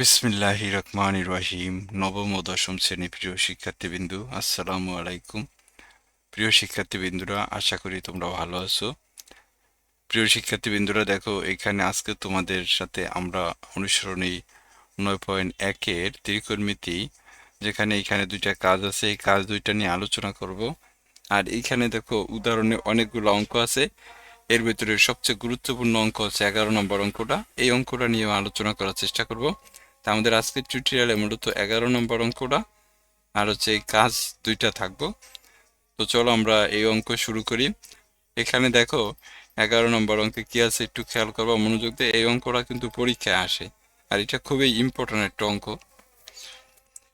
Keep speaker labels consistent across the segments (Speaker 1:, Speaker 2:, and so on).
Speaker 1: বিসমিল্লাহি রহমান রহিম। নবম ও দশম শ্রেণি প্রিয় শিক্ষার্থীবৃন্দু, আসসালামু আলাইকুম। প্রিয় শিক্ষার্থীবৃন্দুরা, আশা করি তোমরা ভালো আছো। প্রিয় শিক্ষার্থীবৃন্দুরা, দেখো, এখানে আজকে তোমাদের সাথে আমরা অনুসরণী নয় পয়েন্ট একের ত্রিকোণমিতি, যেখানে এখানে দুইটা কাজ আছে। এই কাজ দুইটা নিয়ে আলোচনা করব। আর এইখানে দেখো, উদাহরণে অনেকগুলো অঙ্ক আছে। এর ভিতরে সবচেয়ে গুরুত্বপূর্ণ অঙ্ক হচ্ছে এগারো নম্বর অঙ্কটা। এই অঙ্কটা নিয়ে আলোচনা করার চেষ্টা করব। তা আমাদের আজকের টিউটোরিয়ালে মূলত এগারো নম্বর অঙ্কটা আর হচ্ছে এই কাজ দুইটা থাকব। তো চলো আমরা এই অঙ্ক শুরু করি। এখানে দেখো এগারো নম্বর অঙ্কে কি আছে একটু খেয়াল করবা, মনোযোগ দিয়ে। এই অঙ্কটা কিন্তু পরীক্ষায় আসে আর এটা খুবই ইম্পর্ট্যান্ট একটা অঙ্ক।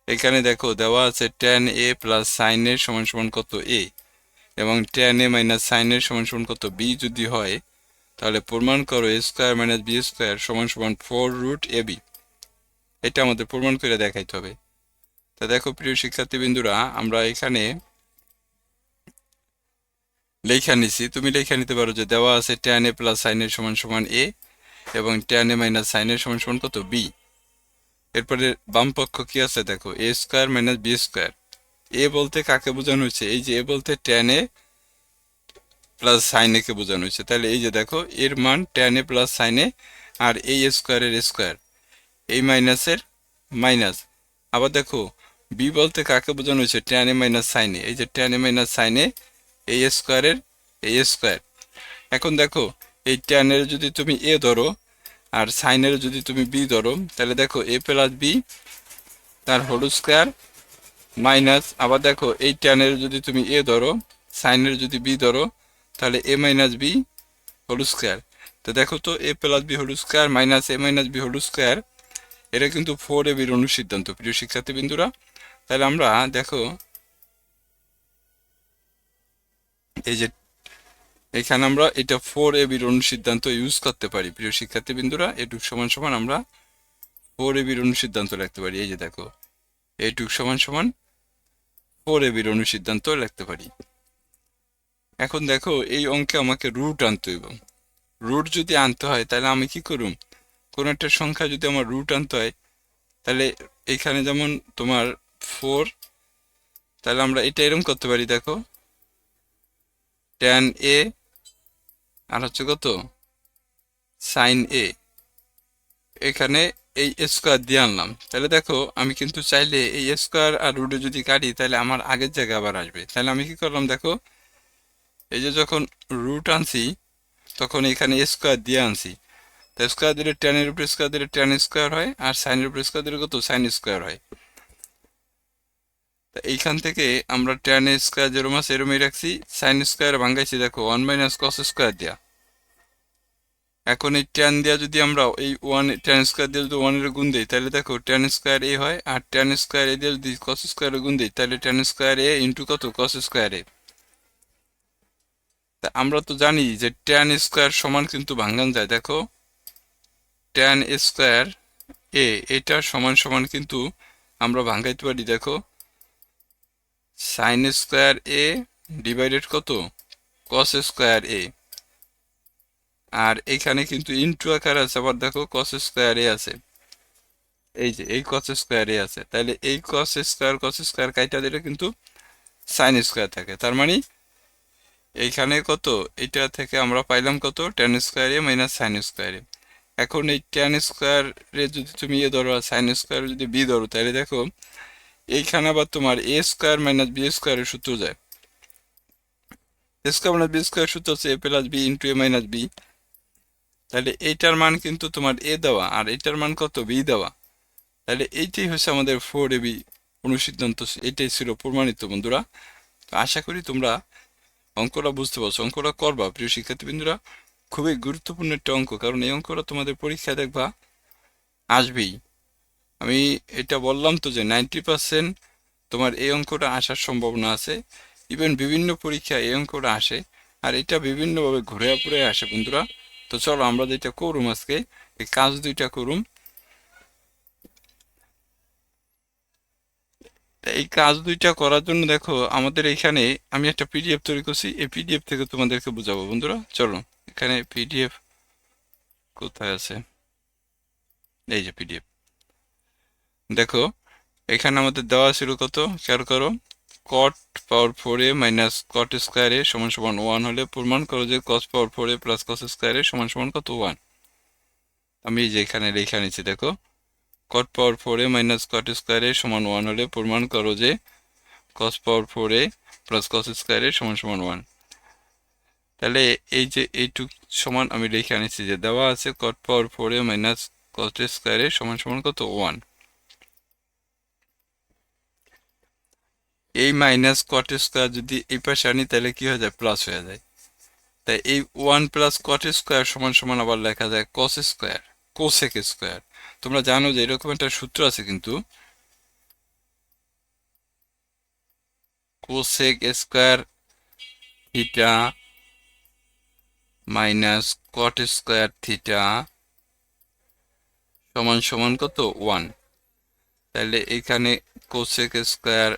Speaker 1: এখানে দেখো দেওয়া আছে টেন এ প্লাস সাইনের সমান সমান কত এ এবং টেন এ মাইনাস সাইনের সমান সমান কত বি যদি হয়, তাহলে প্রমাণ করো A square minus B square সমান সমান ফোর রুট এ বি এটা আমাদের প্রমাণ করে দেখাইতে হবে। তা দেখো প্রিয় শিক্ষার্থীবৃন্দুরা, আমরা এখানে লেখা নিছি। তুমি লেখা নিতে পারো যে দেওয়া আছে টেন এ প্লাস সাইনের সমান সমান এ এবং টেন এ মাইনাস সাইনের সমান সমান কত বি এরপরে বাম পক্ষ কি আছে দেখো? A square minus B square A বলতে কাকে বোঝানো হয়েছে? এই যে এ বলতে টেন এ প্লাস সাইন একে বোঝানো হয়েছে। তাহলে এই যে দেখো, এর মান tan A plus sine A আর এই স্কোয়ারের স্কোয়ার এই মাইনাসের মাইনাস আবার দেখো বি বলতে কাকে বোঝানো হয়েছে? Tan A minus sine A. এই যে tan A minus sine A এই স্কোয়ারের এই স্কোয়ার এখন দেখো, এই টেনের যদি তুমি এ ধরো আর সাইনের যদি তুমি বি ধরো, তাহলে দেখো এ প্লাস বি তার হোল স্কোয়ার মাইনাস, আবার দেখো এই টেনের যদি তুমি এ ধরো সাইনের যদি বি ধরো, তাহলে A minus B whole square তো দেখো তো A plus B whole square minus A minus B whole square এটা কিন্তু ফোর এ বির অনুসিদ্ধান্ত, প্রিয় শিক্ষার্থী বিন্দুরা তাহলে আমরা দেখো এই যে এখানে আমরা এটা ফোর এ বির অনুসিদ্ধান্ত ইউজ করতে পারি, প্রিয় শিক্ষার্থীবৃন্দুরা। এটুক সমান সমান আমরা ফোর এ বির অনুসিদ্ধান্ত রাখতে পারি। এই যে দেখো এইটুক সমান সমান ফোর এ বির অনুসিদ্ধান্ত লিখতে পারি। এখন দেখো, এই অঙ্কে আমাকে রুট আনতে হইব। রুট যদি আনতে হয়, তাহলে আমি কি করুম? কোন একটা সংখ্যা যদি আমার রুট আনতে হয়, তাহলে এখানে যেমন তোমার ফোর তাহলে আমরা এটা এরকম করতে পারি, দেখো। ট্যান এ আর হচ্ছে কত? সাইন এ এখানে এই স্কোয়ার দিয়ে আনলাম। তাহলে দেখো, আমি কিন্তু চাইলে এই স্কোয়ার আর রুটে যদি কাটি, তাহলে আমার আগের জায়গায় আবার আসবে। তাহলে আমি কি করলাম, দেখো, এই যে যখন রুট আনছি, তখন এখানে স্কোয়ার দিয়ে আনছি। তো স্কোয়ার দিলে টেনের উপরে স্কোয়ার দিলে টেন স্কোয়ার হয়, আর সাইনের উপরে স্কোয়ার দিলে কত? সাইন স্কোয়ার হয়। তা এইখান থেকে আমরা টেন স্কোয়ার যেরম আছে, এরমই রাখছি। সাইন স্কোয়ার ভাঙ্গাইছি, দেখো ওয়ান মাইনাস কস স্কোয়ার দেওয়া এখন এই টেন দেওয়া যদি আমরা এই ওয়ান টেন স্কোয়ার দিয়ে যদি ওয়ানের গুণ দিই, তাহলে দেখো টেন স্কোয়ার এ হয়, আর টেন স্কোয়ার এ দিয়ে যদি কস স্কোয়ারের গুণ দিই, তাহলে টেন স্কোয়ার এ ইন্টু কত? কস স্কোয়ার এ তা আমরা তো জানি যে টেন স্কোয়ার সমান কিন্তু ভাঙ্গান যায়। দেখো টেন স্কোয়ার এ এটা সমান সমান কিন্তু আমরা ভাঙ্গাইতে পারি। দেখো সাইন স্কোয়ার এ ডিভাইডেড কত? কস স্কোয়ার এ আর এখানে কিন্তু ইন্টু আকার আছে, আবার দেখো কস স্কোয়ার আছে। এই যে, এই কস স্কোয়ারে আছে। তাহলে এই কস স্কোয়ার কস স্কোয়ার কাইটা দিলে কিন্তু সাইন স্কোয়ার থাকে। তার মানে এইখানে কত? এটা থেকে আমরা পাইলাম কত? টেন স্কোয়ারে মাইনাস সাইন স্কোয়ার এখন এই টেন স্কোয়ারে যদি তুমি এ ধরো সাইন স্কোয়ার যদি বি ধরো তাহলে দেখো এইখানে আবার তোমার এ স্কোয়ার মাইনাস বি স্কোয়ারের সূত্র যায়। A square minus B square সূত্র হচ্ছে A plus B into A minus B তাহলে এইটার মান কিন্তু তোমার এ দেওয়া, আর এইটার মান কত? বি দেওয়া। তাহলে এইটাই হচ্ছে আমাদের ফোর এ বি অনুসিদ্ধান্ত। এটাই ছিল প্রমাণিত, বন্ধুরা। তো আশা করি তোমরা অঙ্কটা বুঝতে পারছ। অঙ্কটা করবা, প্রিয় শিক্ষার্থীবৃন্দুরা। খুবই গুরুত্বপূর্ণ একটা অঙ্ক, কারণ এই অঙ্কটা তোমাদের পরীক্ষায় দেখবা আসবেই। আমি এটা বললাম তো যে নাইনটি পার্সেন্ট তোমার এই অঙ্কটা আসার সম্ভাবনা আছে। ইভেন বিভিন্ন পরীক্ষায় এই অঙ্কটা আসে, আর এটা বিভিন্নভাবে ঘুরে পুরে আসে, বন্ধুরা। তো চলো আমরা যেটা করুম আজকে। এই কাজ দুইটা করুম। এই কাজ দুইটা করার জন্য দেখো, আমাদের এখানে আমি একটা পিডিএফ তৈরি করছি। এই পিডিএফ থেকে তোমাদেরকে বোঝাবো বন্ধুরা। চলো, এখানে পিডিএফ কোথায় আছে? এই যে পিডিএফ দেখো, এখানে আমাদের দেওয়া ছিল কত? খেয়াল করো cot power four A minus cot square A সমান সমান ওয়ান হলে প্রমাণ করো যে cos power four A plus cos square A সমান সমান কত ওয়ান আমি যে এখানে লেখা নিচ্ছি দেখো। Cot power four A minus cot square A সমান ওয়ান হলে প্রমাণ করো যে cos power four A plus cos square A সমান সমান ওয়ান তাহলে এই যে এইটুক সমান আমি লিখে আনিছি যে দেওয়া আছে cot power four A minus cot square A সমান সমান কত ওয়ান এই মাইনাস কট স্কোয়ার যদি এই পাশে আনি, তাহলে কি হয়ে যায়? প্লাস হয়ে যায়। তাই এই ওয়ান প্লাস কট স্কোয়ার সমান সমান আবার লেখা যায় কস স্কোয়ার কোসেক স্কোয়ার তোমরা জানো যে এরকম একটা সূত্র আছে কিন্তু cosec square theta minus cot square theta সমান সমান কত? ওয়ান তাহলে এখানে কোসেক স্কোয়ার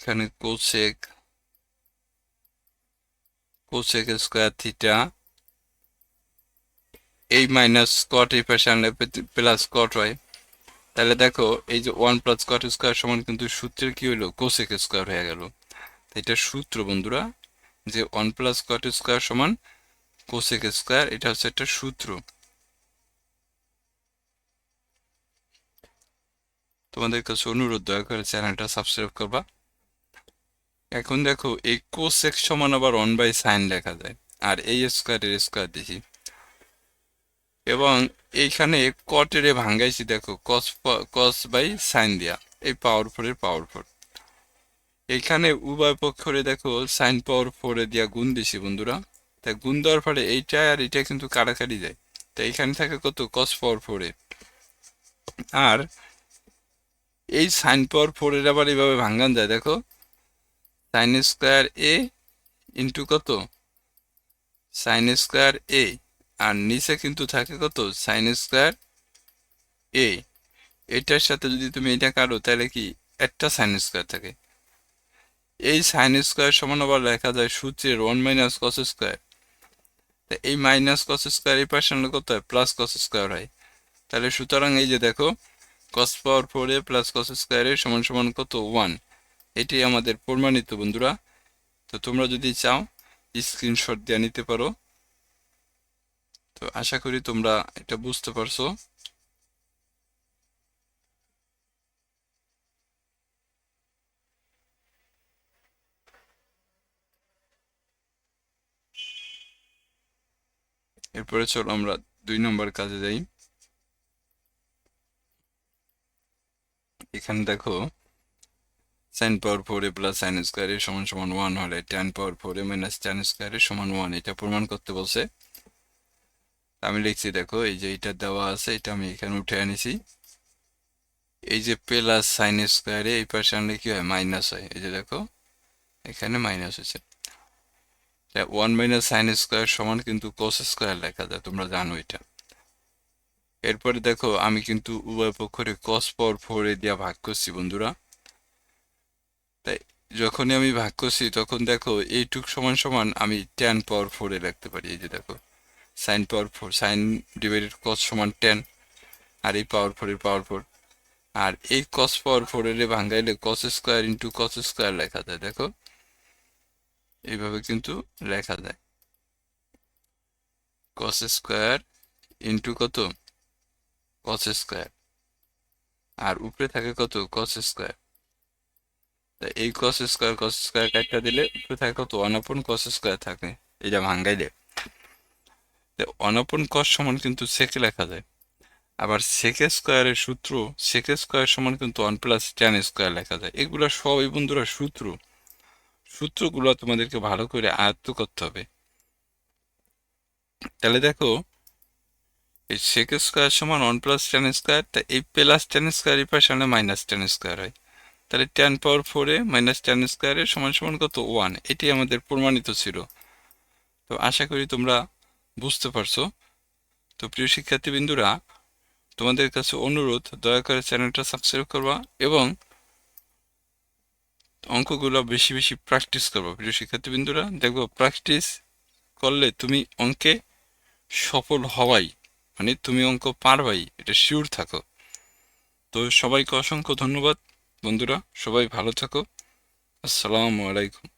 Speaker 1: এখানে কোসেক কোসেক স্কোয়ার থিটা এই মাইনাস কট এই পাশে আনলে প্লাস কট হয় তাহলে দেখো, এই যে ওয়ান প্লাস কট স্কোয়ার সমান কিন্তু সূত্রের কি হলো? কোসেক স্কোয়ার হয়ে গেল। এটা সূত্র বন্ধুরা, যে ওয়ান প্লাস কট স্কোয়ার সমান কোসেক স্কোয়ার এটা হচ্ছে একটা সূত্র। তোমাদের কাছে অনুরোধ, দয়া করে চ্যানেলটা সাবস্ক্রাইব করবা। এখন দেখো এই কোসেক সমান আবার ওয়ান বাই সাইন লেখা যায়। আর এই স্কোয়ারের স্কোয়ার দেখি। এবং এইখানে কটের ভাঙ্গাইছি, দেখো কস কস বাই সাইন দিয়া। এই পাওয়ার ফোরের পাওয়ার ফোর এইখানে উভয় পক্ষরে দেখো সাইন পাওয়ার ফোরে দিয়া গুণ দিছি বন্ধুরা। তাই গুণ দেওয়ার ফলে এইটা আর এটা কিন্তু কাটাকাটি যায়। তাই এখানে থাকে কত? কস পাওয়ার ফোরে আর এই সাইন পাওয়ার ফোরের আবার এইভাবে ভাঙ্গান যায়, দেখো। সাইন স্কোয়ার এ ইন্টু কত? সাইন স্কোয়ার এ আর নিচে কিন্তু থাকে কত? সাইন স্কোয়ার এ এটার সাথে যদি তুমি এটা কাটো, তাহলে কি? একটা সাইন স্কোয়ার থাকে। এই সাইন স্কোয়ার সমান আবার লেখা যায় সূত্রের ওয়ান মাইনাস কস স্কোয়ার এই মাইনাস কস স্কোয়ার এই পাশে কত হয়? প্লাস কস স্কোয়ার হয়। তাহলে সুতরাং এই যে দেখো cos power four A plus কস স্কোয়ারের সমান সমান কত? ওয়ান এটি আমাদের প্রমাণিত, বন্ধুরা। তো তোমরা যদি চাও স্ক্রিনশট দিয়ে নিতে পারো। তো আশা করি তোমরা এটা বুঝতে পারছ। এরপরে চলো আমরা দুই নম্বর কাজে যাই। এখানে দেখো sine power four A plus sine square এর সমান সমান ওয়ান হলে tan power four A minus tan square এর সমান ওয়ান এটা প্রমাণ করতে বলছে। আমি লিখছি, দেখো, এই যে এটা দেওয়া আছে, এটা আমি এখানে উঠে আনিছি এই যে প্লাস সাইন স্কোয়ারে এই পাশে আনলে কি হয়? মাইনাস হয়। এই যে দেখো, এখানে মাইনাস হয়েছে। ওয়ান মাইনাস সাইন স্কোয়ার সমান কিন্তু কোস স্কোয়ার লেখা যায়, তোমরা জানো এটা। এরপরে দেখো, আমি কিন্তু উভয় পক্ষরে কস পাওয়ার ফোর এ দিয়া ভাগ করছি, বন্ধুরা। যখনই আমি ভাগ করছি, তখন দেখো এইটুক সমান সমান আমি টেন পাওয়ার ফোরে রাখতে পারি। এই যে দেখো sine power four sine divided cos সমান টেন আর এই পাওয়ার ফোরের পাওয়ার ফোর আর এই কস পাওয়ার ফোরের ভাঙ্গাইলে cos square into cos square লেখা যায়, দেখো। এইভাবে কিন্তু লেখা যায়। কস স্কোয়ার ইন্টু কত? কস স্কোয়ার আর উপরে থাকে কত? কস স্কোয়ার এই কস স্কোয়ার কস স্কোয়ার কাটটা দিলে উপরে থাকে কত অনাপন কস স্কোয়ার থাকে। এটা ভাঙ্গাইলে অনাপন কস সমান কিন্তু সেকে লেখা যায়। আবার সেকে স্কোয়ারের সূত্র সেকে স্কোয়ার সমান কিন্তু ওয়ান প্লাস টেন স্কোয়ার লেখা যায়। এগুলো সবই বন্ধুরা সূত্র। সূত্রগুলো তোমাদেরকে ভালো করে আয়ত্ত করতে হবে। তাহলে দেখো, এই সেক স্কোয়ার সমান ওয়ান প্লাস টেন স্কোয়ার তা এই প্লাস টেন স্কোয়ার এই পাশে মাইনাস টেন স্কোয়ার হয়। তাহলে টেন পাওয়ার ফোরে মাইনাস টেন স্কোয়ারের সমান সমান কত? ওয়ান এটি আমাদের প্রমাণিত ছিল। তো আশা করি তোমরা বুঝতে পারছ। তো প্রিয় শিক্ষার্থীবৃন্দুরা, তোমাদের কাছে অনুরোধ, দয়া করে চ্যানেলটা সাবস্ক্রাইব করবা এবং অঙ্কগুলো বেশি বেশি প্র্যাকটিস করব। প্রিয় শিক্ষার্থীবৃন্দুরা, দেখব প্র্যাকটিস করলে তুমি অঙ্কে সফল হওয়াই মানে তুমি অঙ্ক পারবাই, এটা শিওর থাকো। তো সবাইকে অসংখ্য ধন্যবাদ। বন্ধুরা সবাই ভালো থাকো। আসসালামু আলাইকুম।